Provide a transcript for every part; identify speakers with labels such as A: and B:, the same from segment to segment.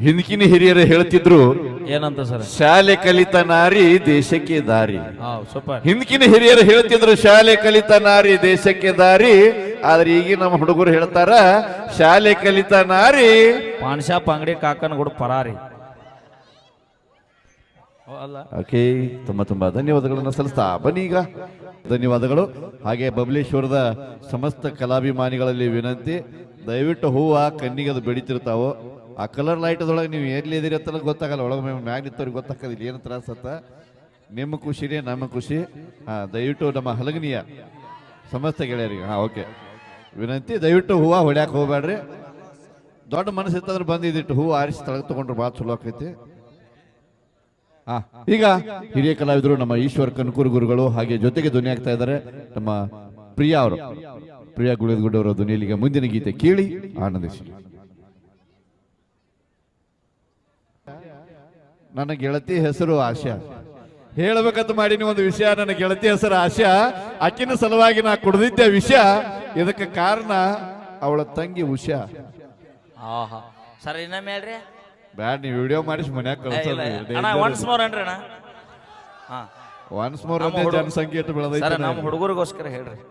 A: ಹಿಂದಕಿನ ಹಿರಿಯರು ಹೇಳ್ತಿದ್ರು
B: ಏನಂತ ಸರ್?
A: ಶಾಲೆ ಕಲಿತ ನಾರಿ ದೇಶಕ್ಕೆ ದಾರಿ.
B: ಹಿಂದಿನ ಸೂಪರ್.
A: ಹಿಂದಕಿನ ಹಿರಿಯರು ಹೇಳ್ತಿದ್ರು ಶಾಲೆ ಕಲಿತ ನಾರಿ ದೇಶಕ್ಕೆ ದಾರಿ. ಆದ್ರೆ ಈಗ ನಮ್ಮ ಹುಡುಗರು ಹೇಳ್ತಾರ ಶಾಲೆ ಕಲಿತ ನಾರಿ
B: ಪಾನ್ ಪಾಂಗಡಿ ಅಂಗಡಿ ಕಾಕನ ಕೂಡ ಪರಾರಿ.
A: ಓಕೆ ತುಂಬಾ ತುಂಬಾ ಧನ್ಯವಾದಗಳನ್ನು ಸಲ್ಲಿಸ್ತಾ ಬನ್ನಿ ಈಗ. ಧನ್ಯವಾದಗಳು. ಹಾಗೆ ಬಬಲೇಶ್ವರದ ಸಮಸ್ತ ಕಲಾಭಿಮಾನಿಗಳಲ್ಲಿ ವಿನಂತಿ ದಯವಿಟ್ಟು ಹೂವು ಕಣ್ಣಿಗೆ ಅದು ಬೆಳಿತಿರ್ತಾವೋ ಆ ಕಲರ್ ಲೈಟ್ದೊಳಗೆ ನೀವು ಎಲ್ಲಿ ಇದೀರಿ ಅಂತ ಗೊತ್ತಾಗಲ್ಲ ಒಳಗೆ ಮ್ಯಾಗ ನಿಂತವ್ರಿಗೆ ಗೊತ್ತಾಗೋದಿಲ್ಲ ಏನು ಅಂತ. ನಿಮ್ಮ ಖುಷಿನೇ ನಮ್ಮ ಖುಷಿ. ಹಾ ದಯವಿಟ್ಟು ನಮ್ಮ ಹಲಗನಿಯ ಸಮಸ್ತ ಗೆಳೆಯರಿಗೆ ಹಾ ಓಕೆ. ವಿನಂತಿ ದಯವಿಟ್ಟು ಹೂವು ಹೊಡ್ಯಾಕ ಹೋಗ್ಬೇಡ್ರಿ. ದೊಡ್ಡ ಮನಸ್ಸು ಇತ್ತಂದ್ರೆ ಬಂದಿದ್ದಿಟ್ಟು ಹೂವು ಆರಿಸಿ ತಳಗೆ ತಗೊಂಡ್ರೆ ಭಾಳ ಚಲೋ ಆಕೈತಿ. ಆ, ಈಗ ಹಿರಿಯ ಕಲಾವಿದರು ನಮ್ಮ ಈಶ್ವರ್ ಕನ್ಕೂರ್ ಗುರುಗಳು ಹಾಗೆ ಜೊತೆಗೆ ಧ್ವನಿ ಆಗ್ತಾ ಇದ್ದಾರೆ. ನಮ್ಮ ಪ್ರಿಯಾ ಅವರು ಪ್ರಿಯಾ ಗುಳಿದ್ಗುಡ್ಡವರ ಧ್ವನಿಯಲ್ಲಿ ಮುಂದಿನ ಗೀತೆ ಕೇಳಿ ಆನಂದಿಸಿ. ನನ್ನ ಗೆಳತಿ ಹೆಸರು ಆಶಾ. ಹೇಳಬೇಕಂತ ಮಾಡೀನಿ ಒಂದು ವಿಷಯ ನನ್ನ ಗೆಳತಿ ಹೆಸರು ಆಶಾ. ಅಕ್ಕಿನ ಸಲುವಾಗಿ ನಾ ಕುಡ್ದಿದ್ದೆ ವಿಷಯ. ಇದಕ್ಕೆ ಕಾರಣ ಅವಳ ತಂಗಿ ಉಷಾ.
B: ಆಹಾ. ಸರ್ ಇನ್ನೊಮ್ಮೆ ಹೇಳ್ರಿ.
A: ಬ್ಯಾಡ್ ನೀವು ವಿಡಿಯೋ ಮಾಡಿಸಿ ಮನ್ಯಾಗ
B: ಅಣ್ಣ ಒನ್ಸ್ ಮೋರ್ ಅನ್ರಿ ಅಣ್ಣ? ಹಾ.
A: ಒನ್ಸ್ ಮೋರ್
B: ನಮ್ಮ ಹುಡುಗ-
A: ಜನಸಂಖ್ಯೆ
B: ಸರ್
A: ಬೆಳೆದೈತೆ
B: ನಮ್ಮ ಹುಡುಗರಿಗೋಸ್ಕರ ಹೇಳ್ರಿ.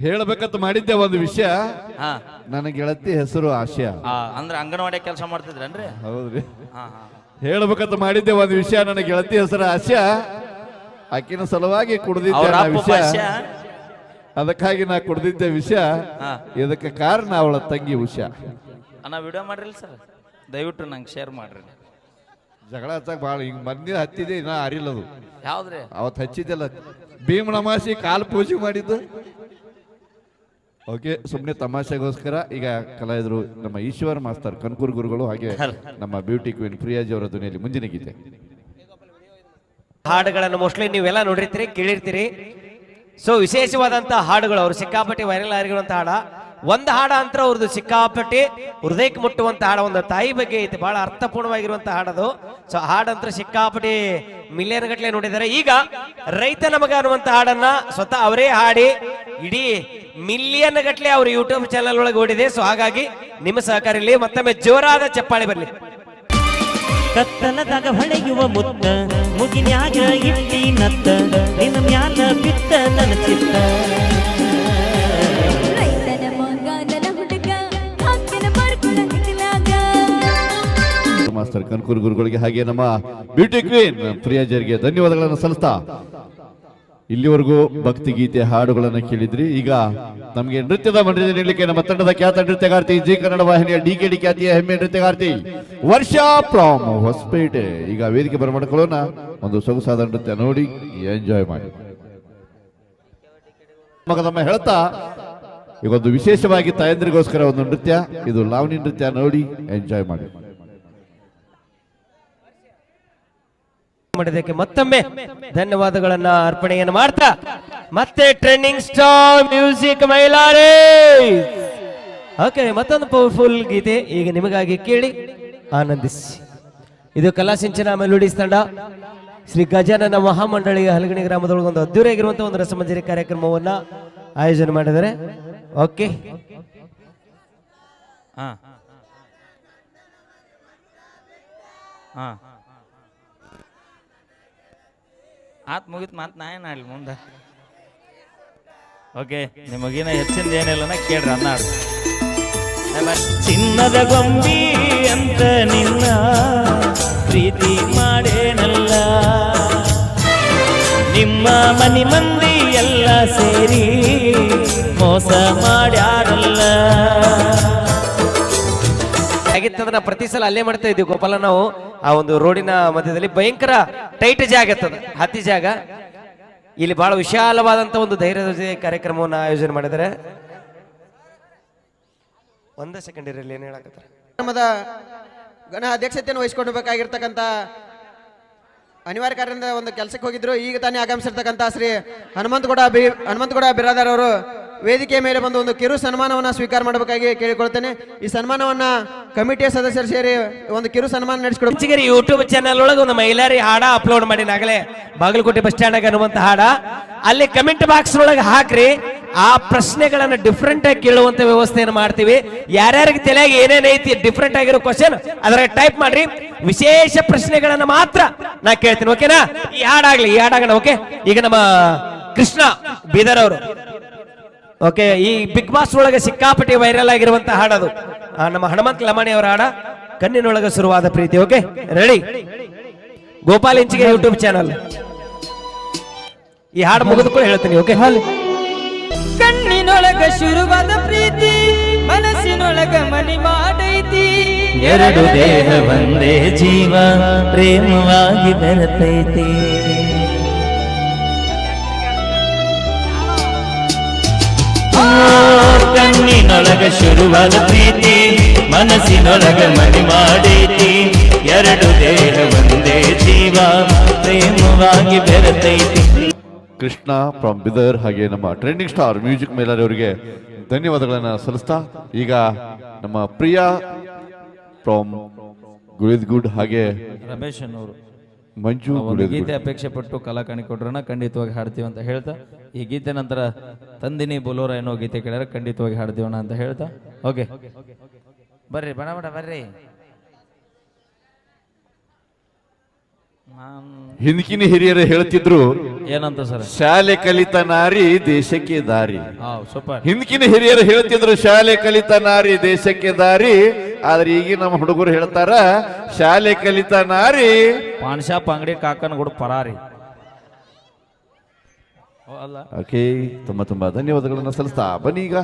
A: ಹೇಳಬೇಕಂತ ಮಾಡಿದ್ದೆ ಒಂದು ವಿಷಯ.
B: ಹಾ.
A: ನನ್ನ ಗೆಳತಿ ಹೆಸರು ಆಶಾ.
B: ಆ, ಅಂದ್ರೆ ಅಂಗನವಾಡಿ ಕೆಲಸ ಮಾಡ್ತಿದ್ರೇನ್ರಿ?
A: ಹೌದ್ರಿ.
B: ಹಾ ಹಾ.
A: ಹೇಳಬೇಕಂತ ಮಾಡಿದ್ದೆ ಒಂದು ವಿಷಯ ನನ್ನ ಗೆಳತಿ ಹೆಸರು ಆಶಾ. ಆಕಿನ ಸಲುವಾಗಿ ಕುಡ್ದಿದ್ದೆ ನಾ ವಿಷಯ. ಅದಕ್ಕಾಗಿ ನಾ ಕುಡ್ದಿದ್ದೆ ವಿಷಯ. ಇದಕ್ಕೆ ಕಾರಣ ಅವಳ ತಂಗಿ ಉಷಾ.
B: ನಾ ವಿಡಿಯೋ ಮಾಡ್ರಿ ಸರ್? ದಯವಿಟ್ಟು ನಂಗೆ ಶೇರ್ ಮಾಡ್ರಿ.
A: ಜಗಳ ಹಚ್ಚಕ್ ಭಾಳ ಹಿಂಗ್ ಮಂದಿ ಹತ್ತಿದೆ ನಾ ಅರಿಲ್ಲದು
B: ಯಾವ್ದ್ರಿ?
A: ಅವತ್ತು ಹಚ್ಚಿದ್ದೆಲ್ಲ ಭೀಮ್ ನಮಾಸಿ ಕಾಲು ಪೂಜೆ ಮಾಡಿದ್ದು. ಓಕೆ ಸುಮ್ಮನೆ ತಮಾಷೆಗೋಸ್ಕರ ಈಗ ಕಲಾವಿದರು ನಮ್ಮ ಈಶ್ವರ್ ಮಾಸ್ತರ್ ಕನ್ಕೂರ್ ಗುರುಗಳು ಹಾಗೆ ನಮ್ಮ ಬ್ಯೂಟಿ ಕ್ವೀನ್ ಪ್ರಿಯಾಜಿ ಅವರ ಧ್ವನಿಯಲ್ಲಿ ಮುಂದಿನ ಗೀತೆ.
C: ಹಾಡುಗಳನ್ನು ಮೋಸ್ಟ್ಲಿ ನೀವೆಲ್ಲ ನೋಡಿರ್ತೀರಿ, ಕೇಳಿರ್ತೀರಿ. ಸೊ ವಿಶೇಷವಾದಂತ ಹಾಡುಗಳು, ಅವರು ಸಿಕ್ಕಾಪಟ್ಟೆ ವೈರಲ್ ಆಗಿರುವಂತ ಹಾಡ. ಒಂದು ಹಾಡ ಅಂತ ಅವ್ರದ್ದು ಸಿಕ್ಕಾಪಟ್ಟೆ ಹೃದಯಕ್ಕೆ ಮುಟ್ಟುವಂತ ಹಾಡ, ಒಂದು ತಾಯಿ ಬಗ್ಗೆ ಐತೆ, ಬಹಳ ಅರ್ಥಪೂರ್ಣವಾಗಿರುವಂತ ಹಾಡದು. ಸೊ ಹಾಡಂತ್ರ ಸಿಕ್ಕಾಪಟ್ಟೆ ಮಿಲಿಯನ್ ಗಟ್ಟಲೆ ನೋಡಿದ್ದಾರೆ. ಈಗ ರೈತ ನಮಗ ಅನ್ನುವಂತ ಹಾಡನ್ನ ಸ್ವತಃ ಅವರೇ ಹಾಡಿ, ಇಡೀ ಮಿಲಿಯನ್ ಗಟ್ಟಲೆ ಅವ್ರ ಯೂಟ್ಯೂಬ್ ಚಾನಲ್ ಒಳಗೆ ಓಡಿದೆ. ಸೊ ಹಾಗಾಗಿ ನಿಮ್ಮ ಸಹಕಾರ ಇಲ್ಲಿ. ಮತ್ತೊಮ್ಮೆ ಜೋರಾದ ಚಪ್ಪಾಳೆ ಬರಲಿ
D: ಕತ್ತಲದಾಗ ಹೊಳೆಯುವ ಮುತ್ತ ಮುಗಿನ್ಯಾಗ ಇಟ್ಟಿ ನತ್ತ ನಿನ್ನ ಮ್ಯಾಲ ಬಿತ್ತ ನನ್ನ ಚಿತ್ತ.
A: ಮಾಸ್ತರ್ ಕನ್ಕೂರ್ ಗುರುಗಳಿಗೆ ಹಾಗೆ ನಮ್ಮ ಬ್ಯೂಟಿ ಕ್ವೀನ್ ಪ್ರಿಯಾಜರಿಗೆ ಧನ್ಯವಾದಗಳನ್ನು ಸಲ್ಲಿಸ್ತಾ ಇಲ್ಲಿವರೆಗೂ ಭಕ್ತಿ ಗೀತೆ ಹಾಡುಗಳನ್ನು ಕೇಳಿದ್ರಿ. ಈಗ ನಮಗೆ ನೃತ್ಯದ ಮಂಡಳಿ ನೀಡಲಿಕ್ಕೆ ನಮ್ಮ ತಂಡದ ಖ್ಯಾತ ನೃತ್ಯಗಾರ್ತಿ ಜಿ ಕನ್ನಡ ವಾಹಿನಿಯ ಡಿ ಕೆ ಡಿ ಖ್ಯಾತಿಯ ಹೆಮ್ಮೆ ನೃತ್ಯಗಾರ್ತಿ ವರ್ಷಾ ಫ್ರಾಮ್ ಹೊಸಪೇಟೆ. ಈಗ ವೇದಿಕೆ ಬರಮಾಡ್ಕೊಳ್ಳೋಣ ಒಂದು ಸೊಗಸಾದ ನೃತ್ಯ ನೋಡಿ, ಎಂಜಾಯ್ ಮಾಡಿ. ಮಗದಮ್ಮ ಹೇಳ್ತಾ, ಈಗ ಒಂದು ವಿಶೇಷವಾಗಿ ತಾಯಂದ್ರಿಗೋಸ್ಕರ ಒಂದು ನೃತ್ಯ. ಇದು ಲಾವಣಿ ನೃತ್ಯ ನೋಡಿ, ಎಂಜಾಯ್ ಮಾಡಿ.
C: ಮಾಡಿದ್ದಕ್ಕೆ ಮತ್ತೊಮ್ಮೆ ಧನ್ಯವಾದಗಳನ್ನ ಅರ್ಪಣೆಯನ್ನು ಮಾಡ್ತಾ, ಮತ್ತೆ trending star music Mylari! Okay ಮತ್ತೊಂದು ಪವರ್ಫುಲ್ ಗೀತೆ ಈಗ ನಿಮಗಾಗಿ ಕೇಳಿ ಆನಂದಿಸಿ. ಇದು ಕಲಾಸಿಂಚನ ಮೆಲುಡಿಸ್ ತಂಡ. ಶ್ರೀ ಗಜಾನನ ಮಹಾಮಂಡಳಿಯ ಹಲಗಣಿ ಗ್ರಾಮದೊಳಗೆ ಒಂದು ಅದ್ದೂರಿಯಾಗಿರುವಂತಹ ಒಂದು ರಸಮಂಜರಿ ಕಾರ್ಯಕ್ರಮವನ್ನ ಆಯೋಜನೆ ಮಾಡಿದರೆ ಓಕೆ
B: ಹಾ. ಹಾ. ಆತ್ ಮುಗಿತ್ ಮಾತ್ ನಾ ಏನು ಆಡ್ಲಿ ಮುಂದೆ. ಓಕೆ ನಿಮಗಿನ ಹೆಚ್ಚಿಂದ ಏನಿಲ್ಲ ಕೇಳ್ರಿ ಅನ್ನಾಡು
D: ಚಿನ್ನದ ಗೊಂಬಿ ಅಂತ ನಿನ್ನ ಪ್ರೀತಿ ಮಾಡೇನಲ್ಲ. ನಿಮ್ಮ ಮನಿ ಮಂದಿ ಎಲ್ಲ ಸೇರಿ ಮೋಸ ಮಾಡ್ಯಾರಲ್ಲ.
C: ಆಗಿತ್ತಂದ್ರೆ ಪ್ರತಿ ಸಲ ಅಲ್ಲೇ ಮಾಡ್ತಾ ಇದ್ದೀವಿ ಗೋಪಾಲ ನಾವು. ಆ ಒಂದು ರೋಡಿನ ಮಧ್ಯದಲ್ಲಿ ಭಯಂಕರ ಟೈಟ್ ಜಾಗ ಇರ್ತದ, ಹತ್ತಿ ಜಾಗ. ಇಲ್ಲಿ ಬಹಳ ವಿಶಾಲವಾದಂತ ಒಂದು ಧೈರ್ಯದ ಕಾರ್ಯಕ್ರಮವನ್ನು ಆಯೋಜನೆ ಮಾಡಿದರೆ ಒಂದೇ ಸೆಕೆಂಡ್ ಇರಲಿ ಏನ್ ಹೇಳಕತ್ತಾರೆ?
E: ನಮ್ಮದ ಗಣ ಅಧ್ಯಕ್ಷತೆಯನ್ನು ವಹಿಸಿಕೊಳ್ಬೇಕಾಗಿರ್ತಕ್ಕಂಥ ಅನಿವಾರ್ಯ ಕಾರ್ಯದಿಂದ ಒಂದು ಕೆಲಸಕ್ಕೆ ಹೋಗಿದ್ರು. ಈಗ ತಾನೇ ಆಗಮಿಸಿರ್ತಕ್ಕಂಥ ಶ್ರೀ ಹನುಮಂತಗೌಡ ಬಿ ಹನುಮಂತಗೌಡ ಬಿರಾದಾರ್ ಅವರು ವೇದಿಕೆಯ ಮೇಲೆ ಬಂದು ಒಂದು ಕಿರು ಸನ್ಮಾನವನ್ನು ಸ್ವೀಕಾರ ಮಾಡಬೇಕಾಗಿ ಕೇಳಿಕೊಳ್ತೇನೆ. ಈ ಸನ್ಮಾನವನ್ನ ಕಮಿಟಿಯ ಸದಸ್ಯರು ಸೇರಿ ಒಂದು ಕಿರು ಸನ್ಮಾನ ನಡೆಸಿಕೊಡ
C: ಯೂಟ್ಯೂಬ್ ಚಾನಲ್ ಒಳಗೆ ಒಂದು ಮಹಿಳಾರಿ ಹಾಡ ಅಪ್ಲೋಡ್ ಮಾಡಿ ಆಗಲೇ ಬಾಗಲಕೋಟೆ ಬಸ್ ಸ್ಟ್ಯಾಂಡ್ ಅನ್ನುವಂತ ಹಾಡ. ಅಲ್ಲಿ ಕಮೆಂಟ್ ಬಾಕ್ಸ್ ಒಳಗೆ ಹಾಕ್ರಿ. ಆ ಪ್ರಶ್ನೆಗಳನ್ನ ಡಿಫ್ರೆಂಟ್ ಆಗಿ ಕೇಳುವಂತ ವ್ಯವಸ್ಥೆಯನ್ನು ಮಾಡ್ತೀವಿ. ಯಾರ್ಯಾರಿಗೆ ತಲೆಯಾಗ ಏನೇನೈತಿ ಡಿಫ್ರೆಂಟ್ ಆಗಿರೋ ಕ್ವಶನ್ ಅದರ ಟೈಪ್ ಮಾಡ್ರಿ. ವಿಶೇಷ ಪ್ರಶ್ನೆಗಳನ್ನ ಮಾತ್ರ ನಾ ಕೇಳ್ತೀನಿ ಓಕೆನಾ ಈ ಹಾಡಾಗ್ಲಿ ಈ ಹಾಡಾಗಣ ಓಕೆ ಈಗ ನಮ್ಮ ಕೃಷ್ಣ ಬೀದರ್ ಅವರು. ಓಕೆ ಈ ಬಿಗ್ ಬಾಸ್ ಒಳಗೆ ಸಿಕ್ಕಾಪಟ್ಟಿ ವೈರಲ್ ಆಗಿರುವಂತಹ ಹಾಡದು ನಮ್ಮ ಹನುಮಂತ ಲಮಾಣಿ ಅವರ ಹಾಡ ಕಣ್ಣಿನೊಳಗೆ ಶುರುವಾದ ಪ್ರೀತಿ ಓಕೆ ರೆಡಿ ಗೋಪಾಲ್ ಇಂಚಿಗೆ ಯೂಟ್ಯೂಬ್ ಚಾನಲ್ ಈ ಹಾಡು ಮುಗಿದುಕೊಂಡು ಹೇಳ್ತೀನಿ ಓಕೆ
F: ಕಣ್ಣಿನೊಳಗ ಶುರುವಾದ ಪ್ರೀತಿ ಮನಸ್ಸಿನೊಳಗ ಮನಿ ಮಾಡೈತಿ.
D: ಎರಡು ದೇಹ ಒಂದೇ ಜೀವ ಪ್ರೇಮವಾಗಿ ಬೆರೆತೈತಿ. ಕಣ್ಣಿನೊಳಗ ಶುರುವಾದ ಪ್ರೀತಿ ಮನಸ್ಸಿನೊಳಗ ಮನಿ ಮಾಡೈತಿ ಎರಡು ದೇಹ ಒಂದೇ ಜೀವ ಪ್ರೇಮವಾಗಿ ಬೆರೆತೈತಿ.
A: ಕೃಷ್ಣ ಫ್ರಮ್ ಬಿದರ್ ಹಾಗೆ ನಮ್ಮ ಟ್ರೆಂಡಿಂಗ್ ಸ್ಟಾರ್ ಮ್ಯೂಸಿಕ್ ಮೇಲರ್ ಅವರಿಗೆ ಧನ್ಯವಾದಗಳನ್ನು ಸಲ್ಲಿಸ್ತಾ ಈಗ ನಮ್ಮ ಪ್ರಿಯ ಫ್ರಮ್ ಗುಳಿದ್ ಗುಡ್ ಹಾಗೆ
B: ರಮೇಶ್ ಅನ್ನೋರು.
A: ಮಂಜು
B: ಗೀತೆ ಅಪೇಕ್ಷೆ ಪಟ್ಟು ಕಲಾಕಾಣಿ ಕೊಟ್ರನ್ನ ಖಂಡಿತವಾಗಿ ಹಾಡ್ತೀವಿ ಅಂತ ಹೇಳ್ತಾ ಈ ಗೀತೆ ನಂತರ ತಂದಿನಿ ಬೊಲೋರ ಏನೋ ಗೀತೆ ಕೇಳ್ಯಾರ ಖಂಡಿತವಾಗಿ ಹಾಡ್ದೇವಣ ಅಂತ ಹೇಳ್ತಾ. ಓಕೆ. ಬರ್ರಿ ಬಣ ಬರ್ರಿ.
A: ಹಿಂದಿನ ಹಿರಿಯರು ಹೇಳ್ತಿದ್ರು
B: ಏನಂತ ಸರ್?
A: ಶಾಲೆ ಕಲಿತ ನಾರಿ ದೇಶಕ್ಕೆ ದಾರಿ.
B: ಸೂಪರ್.
A: ಹಿಂದಿನ ಹಿರಿಯರು ಹೇಳ್ತಿದ್ರು ಶಾಲೆ ಕಲಿತ ನಾರಿ ದೇಶಕ್ಕೆ ದಾರಿ. ಆದ್ರೆ ಈಗ ನಮ್ಮ ಹುಡುಗರು ಹೇಳ್ತಾರ ಶಾಲೆ ಕಲಿತ ನಾರಿ
B: ಪಾಣಶಾಪ್ ಶಾಪ್ ಅಂಗಡಿ ಕಾಕನ ಕೂಡ ಪರಾರಿ.
A: ಓಕೆ ತುಂಬಾ ತುಂಬಾ ಧನ್ಯವಾದಗಳನ್ನು ಸಲ್ಲಿಸ್ತಾ ಬನ್ನಿ ಈಗ.